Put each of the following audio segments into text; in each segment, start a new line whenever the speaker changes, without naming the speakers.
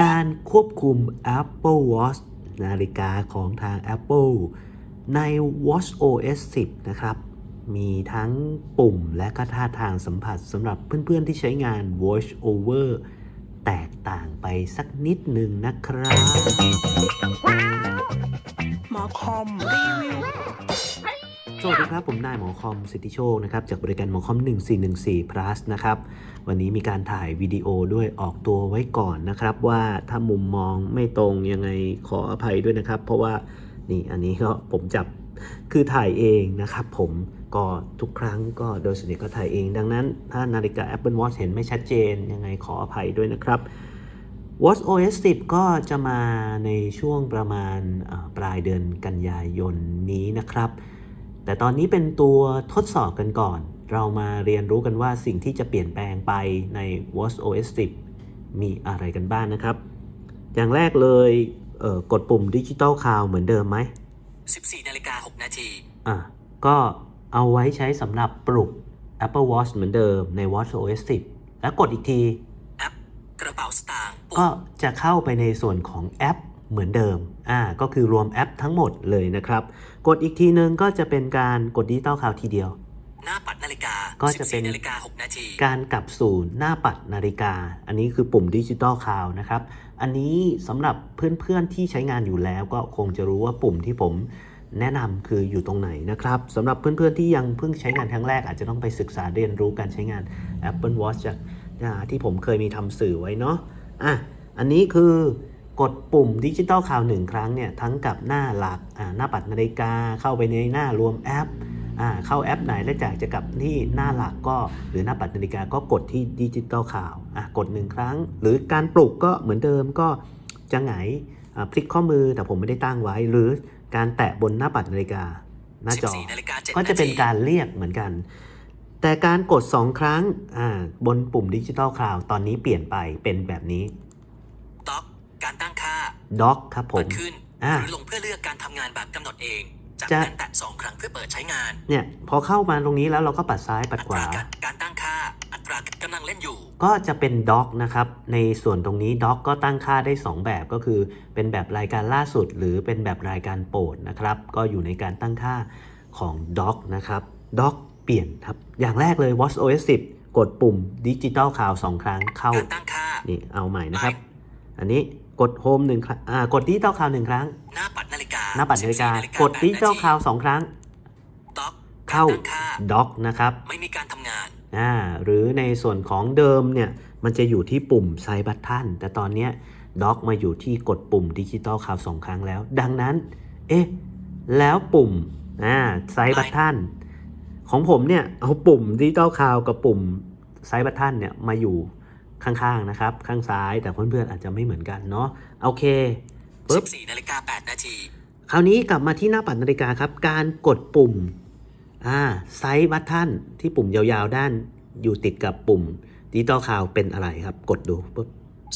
การควบคุม Apple Watch นาฬิกาของทาง Apple ใน Watch OS 10 นะครับ มีทั้งปุ่มและก็ท่าทางสัมผัสสำหรับเพื่อนๆที่ใช้งาน Watch Over แตกต่างไปสักนิดหนึ่งนะครับ
หมอคอมรีวิว
สวัสดีครับ ผมนายหมอคอมสิทธิโชคนะครับจากบริการหมอคอม 1414 plus นะครับวันนี้มีการถ่ายวิดีโอด้วยออกตัวไว้ก่อนนะครับ ว่าถ้ามุมมองไม่ตรงยังไงขออภัยด้วยนะครับ เพราะว่านี่อันนี้ก็ผมจับคือถ่ายเองนะครับ ผมก็ทุกครั้งก็โดยส่วนใหญ่ก็ถ่ายเอง ดังนั้น ถ้านาฬิกา Apple Watch เห็นไม่ชัดเจนยังไงขออภัยด้วยนะครับ Watch OS 10 ก็จะมาในช่วงประมาณปลายเดือนกันยายนนี้นะครับ แต่ตอนนี้เป็นตัวทดสอบกันก่อน เรามาเรียนรู้กันว่าสิ่งที่จะเปลี่ยนแปลงไปใน Watch OS 10 มีอะไรกันบ้างนะครับ อย่างแรกเลยเอ่อกดปุ่มดิจิตอลคาวเหมือนเดิมไหม
14นาฬิกา6นาที
อะก็เอาไว้ใช้สำหรับปลุก Apple Watch เหมือนเดิมใน Watch OS 10 แล้วกดอีกที
แอปกระเป๋าสตางค์
ก็จะเข้าไปในส่วนของแอปเหมือนเดิมอ่าก็คือรวมแอปทั้งหมดเลยนะครับ กดอีกทีนึงก็จะเป็นการกดดิจิตอลคาวทีเดียว
หน้าปัดนาฬิกา
ก็จะเป็น
14นาฬิกา6นาที
การกลับสู่หน้าปัดนาฬิกา อันนี้คือปุ่มดิจิตอลคาวนะครับ อันนี้สำหรับเพื่อนๆที่ใช้งานอยู่แล้วก็คงจะรู้ว่าปุ่มที่ผมแนะนำคืออยู่ตรงไหนนะครับสำหรับเพื่อนๆที่ยังเพิ่งใช้งานครั้งแรกอาจจะต้องไปศึกษาเรียนรู้การใช้งาน Apple Watch จากอ่าที่ผมเคยมีทำสื่อไว้เนาะอะอันนี้คือ กดปุ่มดิจิตอลคาวหนึ่งครั้งเนี่ยทั้งกับหน้าหลักอ่าหน้าปัดนาฬิกา เข้าไปในหน้ารวมแอปอ่าเข้าแอปไหนแล้วจากจะกลับที่หน้าหลักก็ หรือหน้าปัดนาฬิกาก็กดที่ดิจิตอลข่าวอะกดหนึ่งครั้ง หรือการปลุกก็เหมือนเดิมก็จะหงายอ่าพลิกข้อมือแต่ผมไม่ได้ตั้งไว้ หรือการแตะบนหน้าปัดนาฬิกา หน้าจอ
14นาฬิกา7
ก็จะเป็น
ที
การเรียกเหมือนกัน แต่การกด 2 ครั้งอ่าบนปุ่มดิจิตอลคลาวตอนนี้เปลี่ยนไปเป็นแบบนี้
ด็อก การตั้งค่า
ด็อกครับผ
เปิ
ม
ดขึ้น
อ่า
หรือลงเพื่อเลือกการทำงานแบบกำหนดเองจาก
จะ
นั้นแตะ2ครั้งเพื่อเปิดใช้งาน
เนี่ยพอเข้ามาตรงนี้แล้วเราก็ปัดซ้ายปัด
อั
ข
ต
วา
ราการการตั้งค่าอัตรากำลังเล่นอยู่
ก็จะเป็นด็อกนะครับ ในส่วนตรงนี้ด็อกก็ตั้งค่าได้ 2 แบบก็คือ เป็นแบบรายการล่าสุด หรือเป็นแบบรายการโปรดนะครับ ก็อยู่ในการตั้งค่าของด็อกนะครับด็อกเปลี่ยนครับ อย่างแรกเลย Watch OS 10 กดปุ่มดิจิตอลคาวสองครั้งเข้า
การตั้งค่า
นี่เอาใหม่นะครับ อันนี้ กดโฮมหนึ่งครั้งอ่ากดดิจิตอลคาวหนึ่งครั้ง
หน้าปัดนาฬิกา
หน้าปัดนาฬิกา
14
กดดิจิตอลคาวสองครั้ง
ด็อก
เข้า
การตั้งค่า
ด็อกนะครับ
ไม่มีการทำงาน
อ่าหรือในส่วนของเดิมเนี่ยมันจะอยู่ที่ปุ่มไซบัตทันแต่ตอนเนี้ยด็อกมาอยู่ที่กดปุ่มดิจิตอลคาวสองครั้งแล้ว ดังนั้น เอ๊ะ แล้วปุ่มอ่าไซบัตทันของผมเนี่ยเอาปุ่มดิจิตอลคาวกับปุ่มไซบัตทันเนี่ยมาอยู่ ข้างๆนะครับ ข้างซ้ายแต่เพื่อนๆอาจจะไม่เหมือนกันเนาะโอเคปุ๊บ
14นาฬิกา8นาที
คราวนี้กลับมาที่หน้าปัดนาฬิกาครับ การกดปุ่มอ่าไซส์บัตทันที่ปุ่มยาวๆด้านอยู่ติดกับปุ่มดิจิตอลคาวเป็นอะไรครับ กดดูปุ๊บ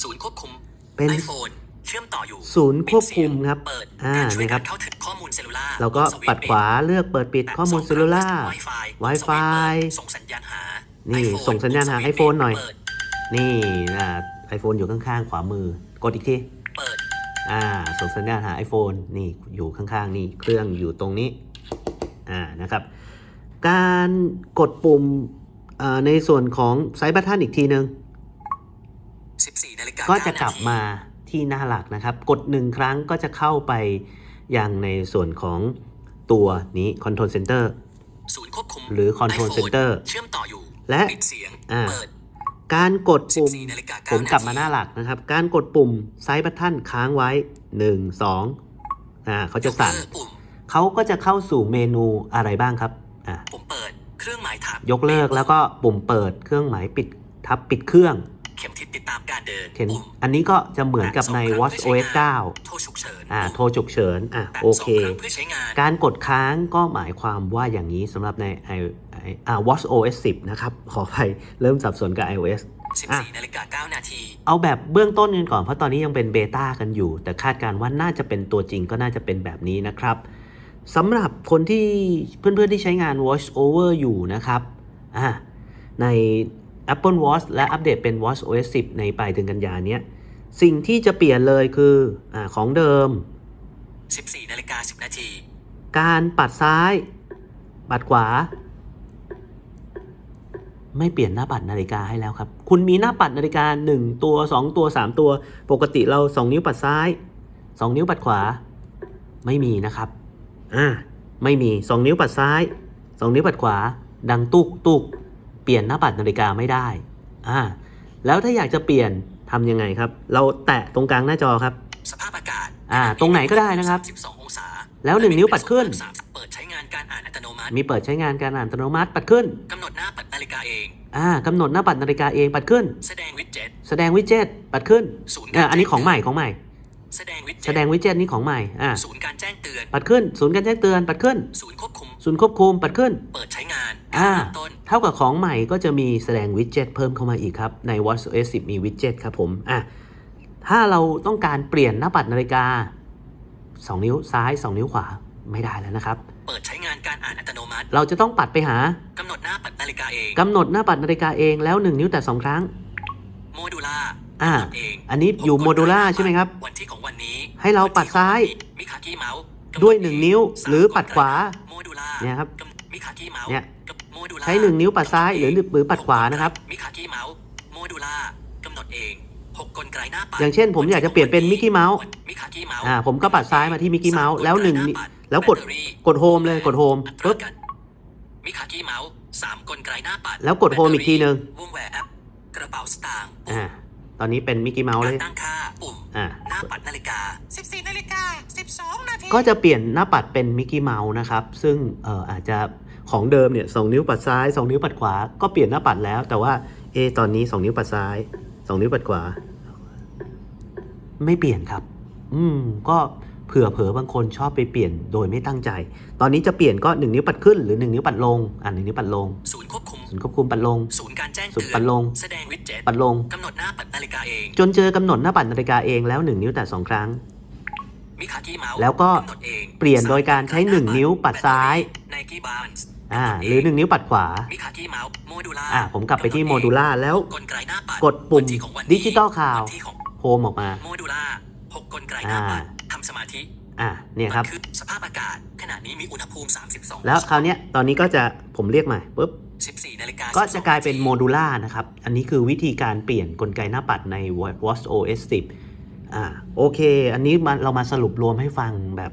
ศูนย์ควบคุม
เป็น
iPhone เชื่อมต่ออยู่
ศูนย์ควบคุมครับ
เปิด
อ่า
การช่วย
นี่ครั
กา
บ
รเข้าถึงข้อมูลเซลลูล่า
เราก็
สตช์
ปัดขวาเลือกเปิดปิด
แตะ
ข้อมูล
สง
เซลลูล่า
ครั้ง Wi-Fi
Wi-Fi
ส่งสัญญาณหา
นี่
iPhone
ส่งสัญญาณหา
สวิตช์
iPhone หน่อย
เปิด
นี่นะไอโฟนอยู่ข้างๆ ขวามือ กดอีกที
เปิด
อ่า ส่งสัญญาณหา iPhone นี่อยู่ข้างๆ นี่ เครื่องอยู่ตรงนี้ อ่า นะครับ การกดปุ่มอ่าในส่วนของไซส์บัตทันอีกทีนึง
14นาฬิกา
ก็จะ
9
กลับ
นที
มาที่หน้าหลักนะครับ กดหนึ่งครั้งก็จะเข้าไปยังในส่วนของตัวนี้ Control Center
ศูนย์ควบคุม
หรือ Control
iPhone
Center
เชื่อมต่ออยู่
และ
ปิดเสียง
อ่า
เปิด
การกดปุ่ม
14นาฬิกา
ผม
9
กลับมาหน้าหลักนะครับ การกดปุ่มไซส์บัตทันค้างไว้ 1 2อ่าเขาจะสั่น
ยกเลิกปุ่ม
เขาก็จะเข้าสู่เมนูอะไรบ้างครับอ่า
ผมเปิดเครื่องหมายถาม
ยกเลิกแล้วก็ปุ่มเปิดเครื่องหมายปิดทับปิดเครื่อง
เข็มทิศติดตามการเดิน
เห็น
ปุ่ม
อันนี้ก็จะเหมือนกับใน
แตะสองครั้ง
Watch
เพื่อ
OS
ใช้งาน
9
โทรฉุกเฉิน
อ่า
ปุ่ม
โทรฉุกเฉินอะ
แตะ
โอ
ส
เค
งครั้งเพื่อใช้งาน
การกดค้างก็หมายความว่าอย่างนี้สำหรับใน i อ่า Watch OS 10 นะครับ ขอไปเริ่มสับสนกับ iOS อะ
14นาฬิกา9นาที
เอาแบบเบื้องต้นกันก่อน เพราะตอนนี้ยังเป็นเบต้ากันอยู่ แต่คาดการณ์ว่าน่าจะเป็นตัวจริงก็น่าจะเป็นแบบนี้นะครับสำหรับคนที่เพื่อนๆที่ใช้งาน Watch Over อยู่นะครับอ่าใน Apple Watch และอัปเดตเป็น Watch OS 10 ในปลายเดือนกันยาเนี้ยสิ่งที่จะเปลี่ยนเลยคืออาของเดิม
14นาฬิกา10 นาที
การปัดซ้าย ปัดขวา ไม่เปลี่ยนหน้าปัดนาฬิกาให้แล้วครับ คุณมีหน้าปัดนาฬิกา 1 ตัว 2 ตัว 3 ตัว ปกติเรา 2 นิ้วปัดซ้าย 2 นิ้วปัดขวา ไม่มีนะครับ อ่า ไม่มี 2 นิ้วปัดซ้าย 2 นิ้วปัดขวา ดังตุกตุกเปลี่ยนหน้าปัดนาฬิกาไม่ได้ อ่า แล้วถ้าอยากจะเปลี่ยนทำยังไงครับ เราแตะตรงกลางหน้าจอครับ
สภาพอากาศ
อ่า ตรงไหนก็ได้นะครับ
12 องศา
แล้วหนึ่งนิ้วปัดขึ้น
เปิดใช้งานการอ่านอัตโนมัติ
มีเปิดใช้งานการอ่านอัตโนมัติปัดขึ้น
กำหน อง
อ่ากำหนดหน้าปัดนาฬิกาเองปัดขึ้น
แสดงวิดเจ็ต
แสดงวิดเจ็ตปัดขึ้น
ศูนย์
อ่าอันนี้ของใหม่ของใหม่
แสดงวิด
แส
เจ็ต
ดงวิดเจ็ตนี่ของใหม่อ่า
ศูนย์การแจ้งเตือน
ปัดขึ้น ศูนย์การแจ้งเตือนปัดขึ้น
ศูนย์ควบคุม
ศูนย์ควบคุมปัดขึ้น
เปิดใช้งาน
อ่า
เริ่มต้น
เท่ากับของใหม่ก็จะมีแสดงวิดเจ็ตเพิ่มเข้ามาอีกครับ ใน watchOS 10 มีวิดเจ็ตครับผมอะถ้าเราต้องการเปลี่ยนหน้าปัดนาฬิกา 2 นิ้วซ้าย 2 นิ้วขวาไม่ได้แล้วนะครับ
เปิดใช้งานการอ่านอัตโนมัติ
เราจะต้องปัดไปหากำ
หนดหน้าปัด นาฬิกาเอง
กำหนดหน้าปัดนาฬิกาเองแล้ว1นิ้วแต่2ครั้ง
โมดูล่า
อ่า
กำหนดเอง
อันนี้อยู่โมดูล่าใช่ไหมครับ
วันที่ของวันนี้
ให้เราปัดซ้าย
มิคากี้เมาส์
ด้วย 1 นิ้วหรือปัดขวา
โมดูล่า
เนี่ยครับ
กำมิคากี้เมาส์
เนี่ย
กับโมดูล่า
ใช้ 1 นิ้วปัดซ้ายหรือหรือปัดขวานะครับ
มิคากี้เมาส์โมดูล่ากำหนดเองหกกลไกหน้าปัด
อย่างเช่นผมอยากจะเปลี่ยนเป็นมิกกี้เมาส์
มิคากี้เมาส์
อ่าผมก็ปัดซ้ายมาที่มิกกี้เมาส์แล้วหนึ่ง
สามกลไกหาปัด
แล้วกด
แบตเตอรี่
กดโฮมเลยกดโฮม
อัตรา
ปุ๊บ
กันมิคากี้เมาส์ สามกลไกหน้าปัด
แล้วกดโฮมอีกทีหนึ่ง
วงแหวนแอปกระเป๋าสตางค์
อ่าตอนนี้เป็นมิกกี้เมาส์เล
การ
ย
ตั้งค่าปุ่ม
อ่า
หน้าปัดนาฬิกา 14นาฬิกา12นาที
ก็จะเปลี่ยนหน้าปัดเป็นมิกกี้เมาส์นะครับ ซึ่งเอ่ออาจจะของเดิมเนี่ยสนิ้วปัดซ้าย 2 นิ้วปัดขวา ก็เปลี่ยนหน้าปัดแล้ว แต่ว่าเอะตอนนี้ 2 นิ้วปัดซ้าย 2 นิ้วปัดขวา ไม่เปลี่ยนครับ อืมก็ เผื่อเผลอบางคนชอบไปเปลี่ยนโดยไม่ตั้งใจ ตอนนี้จะเปลี่ยนก็ 1 นิ้วปัดขึ้นหรือ 1 นิ้วปัดลง อ่าหนึ่งนิ้วปัดลง
ศูนย์ควบคุม
ศูนย์ควบคุมปัดลง
ศูนย์การแจ้ง
ศูน
เตื
ย์
อ
ปัดลง
แสดงวิดเจ็ต
ปัดลง
กำหนดหน้าปัดนาฬิกาเอง
จนเจอกำหนดหน้าปัดนาฬิกาเองแล้ว 1 นิ้วแต่ 2 ครั้ง
มิคากี้เมาส์
แล้วก็
กำหนดเอง
เปลี่ยนโดยการใช้1นิ้วปัดซ้าย
ไนกี้บาร์นส์
อ่าหรือ 1 นิ้วปัดขวา
มิคากี้เมาส์โมดูล่า
อ่าผมกลับไปที่โมดูล่าแล้ว
กลไกหน้าปัด
กดปุ่ม
วันที่ของวันนี้
ดิจิตอลข่าว
วันที่ของ
โฮมออกมา
โมดูล่า หกกลไกหน้าปัดทำสมาธิ
อ่าเนี่ยครับ
มันคือสภาพอากาศขณะนี้มีอุณหภูมิ 32
แล้วคราวเนี้ยตอนนี้ก็จะผมเรียกใหม่ปุ๊บ
14นาฬิกา
ก็จะกลายเป็น
12
โมดูล่านะครับ อันนี้คือวิธีการเปลี่ยนกลไกหน้าปัดใน Watch OS 10อ่าโอเค อันนี้มาเรามาสรุปรวมให้ฟังแบบ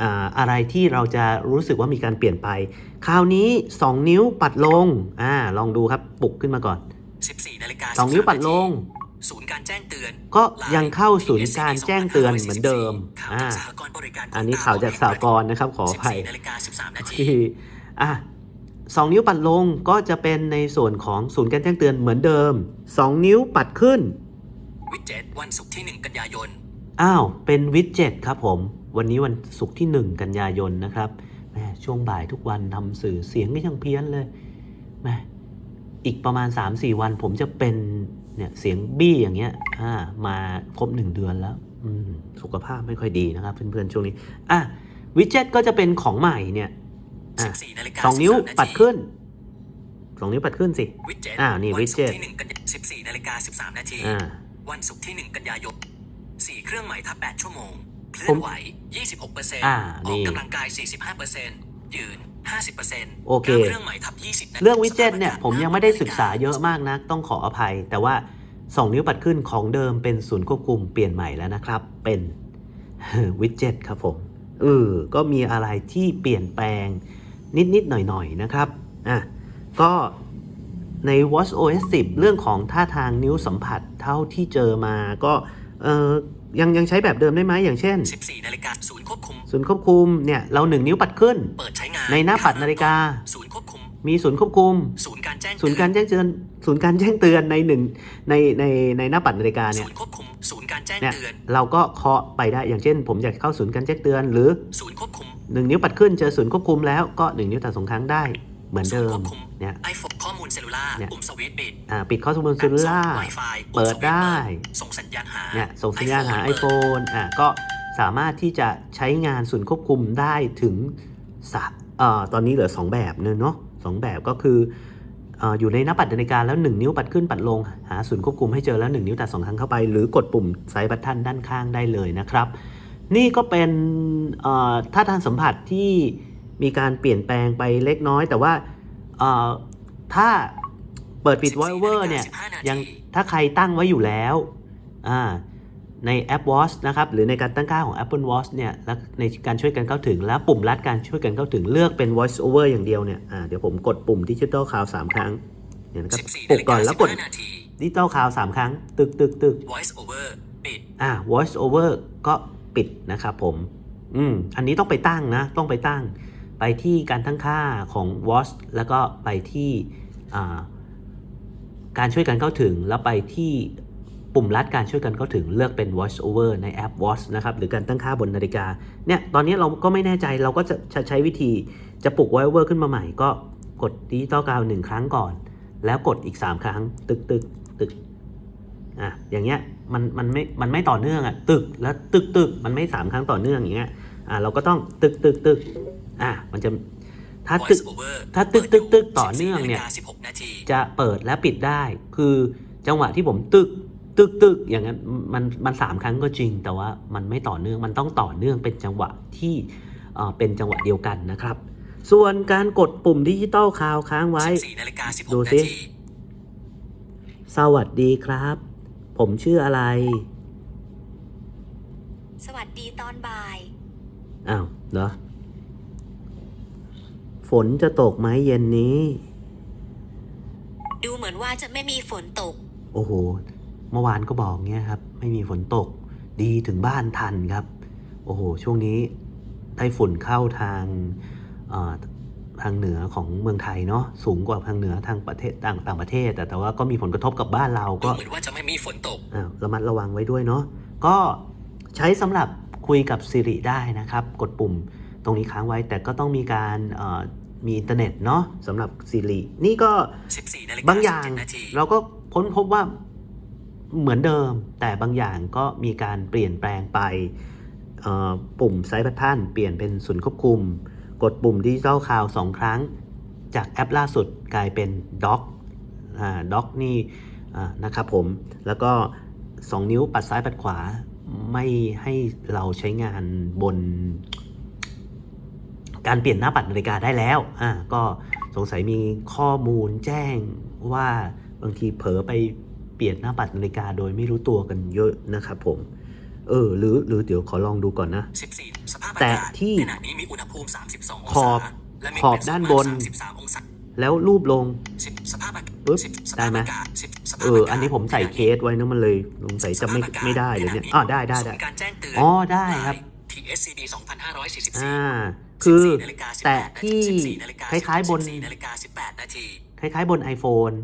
อ่าอะไรที่เราจะรู้สึกว่ามีการเปลี่ยนไป คราวนี้ 2 นิ้วปัดลงอ่าลองดูครับปลุกขึ้นมาก่อน
14นาฬิกา
2นิ้วปัดลง
ศูนย์การแจ้งเตือน
ก็ยังเข้าศูนย์การแจ้งเตือนเหมือนเดิม
ข่าว
อ่า
จากสหกรณ์บริการ
อันนี้ข่าวจากสากรณ์นะครับขออภัย
14นาฬิกา13นาที
ที่อะสองนิ้วปัดลงก็จะเป็นในส่วนของศูนย์การแจ้งเตือนเหมือนเดิม 2 นิ้วปัดขึ้น
วิดเจ็ตวันศุกร์ที่ 1 กันยายน
อ้าว เป็นวิดเจ็ตครับผม วันนี้วันศุกร์ที่ 1 กันยายนนะครับแหมช่วงบ่ายทุกวันทำสื่อเสียงก็ยังเพี้ยนเลยแหมอีกประมาณ 3-4 วันผมจะเป็น เนี่ยเสียงบี้อย่างเงี้ยอ่ามาครบ1เดือนแล้วอืมสุขภาพไม่ค่อยดีนะครับ เพื่อนๆช่วงนี้อะวิดเจ็ตก็จะเป็นของใหม่เนี่ยอะ
14นาฬิกา
สองนิ้ว
13าที
ปัดขึ้นสองนิ้วปัดขึ้นสิ
วิดเจ็ต
อ่านี่
วั
วิด
ศุก
เจ็ต
ร์ที่1กันย14นาฬิกา13นาที
อ่า
วันศุกร์ที่1กันยายนสี่เครื่องหมายทับ8ชั่วโมงเคลื่
ผ
อ
ม
นไหว26%
อ่า
อ
นี่
อกกำลังกาย45%ยืน 50%
โอเค
ก้าวเครื่องหมายทับ20นาที
เรื่องวิดเจ็ตเนี่ย
สภาพ
ผมยังไม่ได้ศึกษาเยอะมากนะต้องขออภัย แต่ว่า 2 นิ้วปัดขึ้นของเดิมเป็นศูนย์ควบคุมเปลี่ยนใหม่แล้วนะครับ เป็นวิดเจ็ตครับผมเออก็มีอะไรที่เปลี่ยนแปลงนิด ๆ หน่อย ๆ นะครับอะก็ใน Watch OS 10 เรื่องของท่าทางนิ้วสัมผัสเท่าที่เจอมาก็เออ ยังยังใช้แบบเดิมได้ไหมอย่างเช่น
14นาฬิกาศูนย์ควบคุม
ศูนย์ควบคุมเนี่ยเราหนึ่งนิ้วปัดขึ้น
เปิดใช้งาน
ในหน้าปัดนาฬิกา
ศูนย์ควบคุม
มีศูนย์ควบคุม
ศูนย์การแจ้ง
ศูนย์การแจ้งเตือนศูนย์การแจ้งเตือนในหนึ่งในในในหน้าปัดนาฬิกา
ศู
เนี่ย
นย์ควบคุมศูนย์การแจ้ง
เนี่ย
เตือน
เราก็เคาะไปได้อย่างเช่น ผมอยากเข้าศูนย์การแจ้งเตือน หรือ
ศูนย์ควบคุม
หนึ่งนิ้วปัดขึ้นเจอศูนย์ควบคุมแล้วก็หนึ่งนิ้วแต่สองครั้งได้ เหมือนเดิมเนี่ย
ไอโฟนข้อมูลเซลลูล่า
เนี่ย
ปุ่มสวิตช์ปิด
อ่าปิดข้อสมุดเซลลูล่า
ไวไฟ
เปิดได้
ส่งสัญญาณหา
เนี่ยส่งสัญญาณหา
iPhone เปิด
iPhone อ่าก็สามารถที่จะใช้งานศูนย์ควบคุมได้ถึงสามเอ่อตอนนี้เหลือ 2 แบบเนอะเนาะสองแบบก็คือเอออยู่ในหน้าปัดนาฬิกาแล้ว 1 นิ้วปัดขึ้นปัดลง หาศูนย์ควบคุมให้เจอแล้ว 1 นิ้วตัดสองครั้งเข้าไป หรือกดปุ่มไซส์บัตทันด้านข้างได้เลยนะครับ นี่ก็เป็นเอ่อท่าทางสัมผัสที่ มีการเปลี่ยนแปลงไปเล็กน้อย แต่ว่าเอ่อถ้าเปิดปิด voice over เนี่ยยังถ้าใครตั้งไว้อยู่แล้วอ่าในแอป Watch นะครับ หรือในการตั้งค่าของ Apple Watch เนี่ยแล้วในการช่วยกันเข้าถึง แล้วปุ่มลัดการช่วยกันเข้าถึงเลือกเป็น voice over อย่างเดียวเนี่ยอ่าเดี๋ยวผมกดปุ่ม Digital Cloud 3 ครั้งเนี่ยนะครับ
14
ปลุกก่อนแล้วกด
นาที
Digital Cloud 3 ครั้ง ตึกตึกตึก
voice over ปิด
อ่า voice over ก็ปิดนะครับผม อืม อันนี้ต้องไปตั้งนะ ต้องไปตั้ง ไปที่การตั้งค่าของ watch แล้วก็ไปที่การช่วยกันเข้าถึง แล้วไปที่ปุ่มลัดการช่วยกันเข้าถึงเลือกเป็น voice over ในแอป watch นะครับหรือการตั้งค่าบนนาฬิกาเนี่ยตอนนี้เราก็ไม่แน่ใจเราก็จะใช้วิธีจะปลุก voice over ขึ้นมาใหม่ก็กดดิจิตอลกาวหนึ่งครั้งก่อน แล้วกดอีก 3 ครั้ง ตึกตึกตึกอะอย่างเงี้ยมันมันไม่มันไม่ต่อเนื่องอะตึกแล้วตึกตึกมันไม่สามครั้งต่อเนื่องอย่างเงี้ย อะเราก็ต้องตึกตึกตึกอะมันจะถ้าตึก
voice over
ถ้าตึกตึกตึกต่อเนื่องเนี่ย
14าฬิกา16นาที
จะเปิดและปิดได้ คือจังหวะที่ผมตึกตึกตึกอย่างนั้นมันมันสามครั้งก็จริง แต่ว่ามันไม่ต่อเนื่องมันต้องต่อเนื่องเป็นจังหวะที่เอ่อเป็นจังหวะเดียวกันนะครับ ส่วนการกดปุ่มดิจิตอลคาวค้างไว้
14นาฬิกา
ดู
16
สิ
นาที
สวัสดีครับ ผมชื่ออะไร
สวัสดีตอนบ่าย
อ้าวเหรอ ฝนจะตกไหมเย็นนี้
ดูเหมือนว่าจะไม่มีฝนตก
โอ้โห เมื่อวานก็บอกเงี้ยครับ ไม่มีฝนตก ดีถึงบ้านทันครับ โอ้โห ช่วงนี้ไต้ฝุ่นเข้าทางเอ่อทางเหนือของเมืองไทยเนาะสูงกว่าทางเหนือทางประเทศต่างต่างประเทศ แต่แต่ว่าก็มีผลกระทบกับบ้านเรา
ดู
ก็
เหมือนว่าจะไม่มีฝนตก
อ่าระมัดระวังไว้ด้วยเนาะก็ใช้สำหรับ คุยกับ Siri ได้นะครับ กดปุ่มตรงนี้ค้างไว้แต่ก็ต้องมีการเอ่อมีอินเทอร์เน็ตเนาะสำหรับ Siri นี่ก็
14นาฬิกา
บางอย่าง
17นาที
เราก็ค้นพบว่าเหมือนเดิม แต่บางอย่างก็มีการเปลี่ยนแปลงไปเอ่อปุ่มไซส์บัตทันเปลี่ยนเป็นศูนย์ควบคุม กดปุ่มดิจิ t a ลคาวสองครั้ง จากแอปล่าสุดกลายเป็นด็อกอ่าด็อกนี่อ่านะครับผมแล้วก็ 2 นิ้วปัดซ้ายปัดขวา ไม่ให้เราใช้งานบน การเปลี่ยนหน้าปัดนาฬิกาได้แล้ว อ่า ก็สงสัยมีข้อมูลแจ้งว่าบางทีเผลอไปเปลี่ยนหน้าปัดนาฬิกาโดยไม่รู้ตัวกันเยอะนะครับผม เออ หรือหรือเดี๋ยวขอลองดูก่อนนะ
14 สภาพ
แต่
อากาศ
ที่
ขณะนี้มีอุณหภูมิ 32 อง
ขอบ
ศาและเมฆ
ขอบ
เป็น
ด้าน
ส่ว
บน
มก33องศา
แล้วรูปลง
10สภาพอากาศ
ปึ๊บ
10ส
ได้
ภาพ
ไหม
อากาศ10สภาพ
เออา
กาศ
อันนี้ผมใส่เคสไว้นะมันเลยสงสัยจะไม่
สภาพอากาศ
ไม่ได้เลยเนี่ย
ขณะ
อ๋อได้ได้ได้
ศูนย์การแจ้งเตือน
อ๋อได้ครับ
TSCB 2544
อ่าคือ
14นาฬิกา18
แตะที่
14นาฬิก
คล้ายๆบน
14นาฬิกา18นาที
คล้ายๆบน iPhone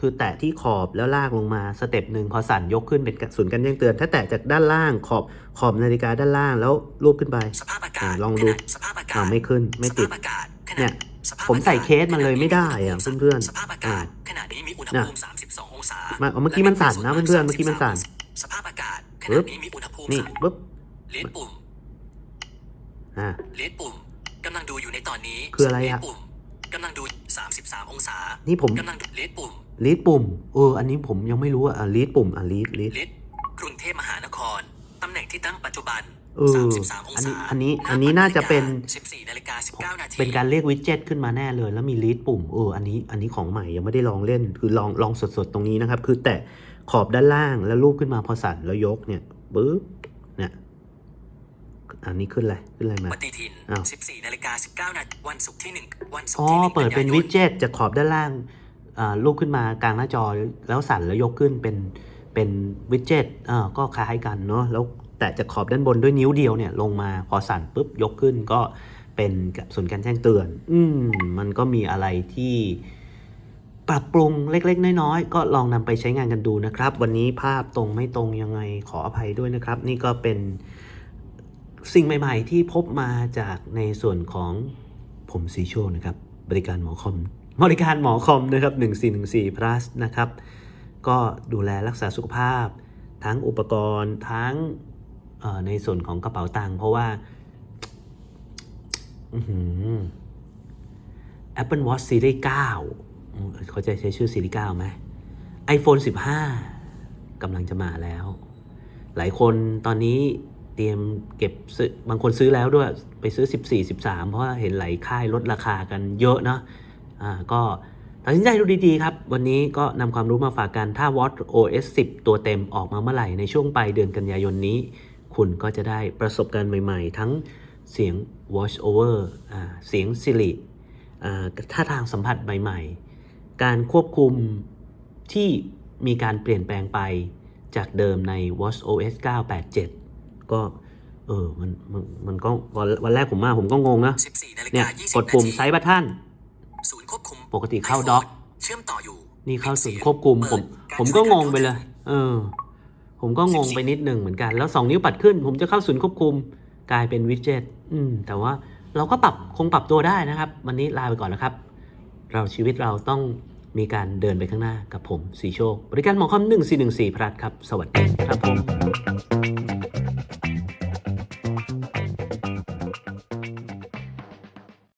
คือแตะที่ขอบแล้วลากลงมาสเต็ปหนึ่งพอสั่นยกขึ้นเป็นศูนย์การแจ้งเตือน ถ้าแตะจากด้านล่างขอบขอบนาฬิกาด้านล่างแล้วรูปขึ้นไป
สภาพอากา
อ่า
ศ
ลองดู
ขณะสภาพอากา
อ่า
ศ
ไม่ขึ้นไม่ติด
สภาพอากาศขณะ
เนี่ย
สภาพ
ผมใส่
อากาศ
เคสมันเลยไม่ได้อะเพื่อนๆ
สภาพอา
อ่า
กาศขณะนี้มีอุณหภูมิ32องศา
มาเอาเมื่อกี้มันสั่นนะเพื่อนๆเมื่อกี้มันสั่น
สภาพอากาศข
ปึ๊
ณะ
บ
นี้มีอุณหภูมิ
นี่
สาม
ปุ๊บ
เลดปุ่ม
อ่า
เลดปุ่มกำลังดูอยู่ในตอนนี้
คืออะไรอะ
เลดปุ่มกำลังดู 33 องศา
นี่ผม
กำลังดูเลดปุ่ม
ลีดปุ่ม เออ อันนี้ผมยังไม่รู้อะลีดปุ่ม อะลีดลีด
เลดกรุงเทพมหานคร ตำแหน่งที่ตั้งปัจจุบัน
เออ
33อง
อันนี้
ศา
อันนี้
ห
อันนี้น่าจะเป็น
14นาฬิกา19นาที
เป็นการเรียกวิดเจ็ตขึ้นมาแน่เลย แล้วมีลีดปุ่มเอออันนี้อันนี้ของใหม่ยังไม่ได้ลองเล่น คือลองลองสดๆตรงนี้นะครับ คือแตะขอบด้านล่างแล้วลูบขึ้นมาพอสั่นแล้วยกเนี่ยปึ๊บเนี่ยอันนี้ขึ้นอะไรขึ้นอะไรมา
ปฏิทิน
อ้าว
14นาฬิกา19นาทีวันศุกร์ที่1วันศุก
อ๋
ร์
อ
ที่1
เปิดเป็น
กัยาย
วิดเจ็ตจากขอบด้านล่างอ่าลูกขึ้นมากลางหน้าจอแล้วสั่นแล้วยกขึ้นเป็นเป็นวิดเจ็ตอ่าก็คล้ายกันเนาะแล้ว แต่จากขอบด้านบนด้วยนิ้วเดียวเนี่ยลงมาพอสั่นปุ๊บยกขึ้นก็เป็นกับส่วนการแจ้งเตือน อืมมันก็มีอะไรที่ปรับปรุงเล็ก ๆ น้อยๆ ก็ลองนำไปใช้งานกันดูนะครับ วันนี้ภาพตรงไม่ตรงยังไงขออภัยด้วยนะครับ นี่ก็เป็นสิ่งใหม่ ๆ ที่พบมาจากในส่วนของผมซีโชนะครับ บริการหมอคอม บริการหมอคอมนะครับ 1414 plus นะครับ ก็ดูแลรักษาสุขภาพ ทั้งอุปกรณ์ทั้ง ในส่วนของกระเป๋าตังค์เพราะว่าอื Apple Watch Series 9 เขาจะใช้ชื่อซีรีส์9ไหม iPhone 15 กำลังจะมาแล้ว หลายคนตอนนี้เตรียมเก็บซื้อบางคนซื้อแล้วด้วย ไปซื้อ 14 13 เพราะเห็นหลายค่ายลดราคากันเยอะเนาะอ่าก็ตัดสินใจดูดีๆครับ วันนี้ก็นำความรู้มาฝากกัน ถ้า Watch OS 10 ตัวเต็มออกมาเมื่อไหร่ ในช่วงปลายเดือนกันยายนนี้ คุณก็จะได้ประสบการณ์ใหม่ๆ ทั้งเสียง Watch Over อ่าเสียง Siri อ่าท่าทางสัมผัสใหม่ๆ การควบคุมที่มีการเปลี่ยนแปลงไปจากเดิมใน Watch OS 987 ก็เออมันมันมันก็วันวันแรกผมมาผมก็งงนะ
14นาฬิ
เนี่ย
กา20
กดปุ่ม
นาที
ไซส์บัตทัน
ศูนย์ควบคุม
ปกติเข้า
iPhone
ด็อก
เชื่อมต่ออยู่
นี่เข้า
ปิด
ศู
สี
น
ย
ย์ควบคุมผม
เปิด
ผมก็า
ร
งงไปเลย เออ ผมก็งงไปนิดหนึ่งเหมือนกัน แล้ว 2 นิ้วปัดขึ้น ผมจะเข้าศูนย์ควบคุมกลายเป็นวิดเจ็ตอืมแต่ว่าเราก็ปรับคงปรับตัวได้นะครับ วันนี้ลาไปก่อนแล้วครับ เราชีวิตเราต้องมีการเดินไปข้างหน้ากับผมสีโชค บริการหมอคอม1414พรัตครับ สวัสดีครับผม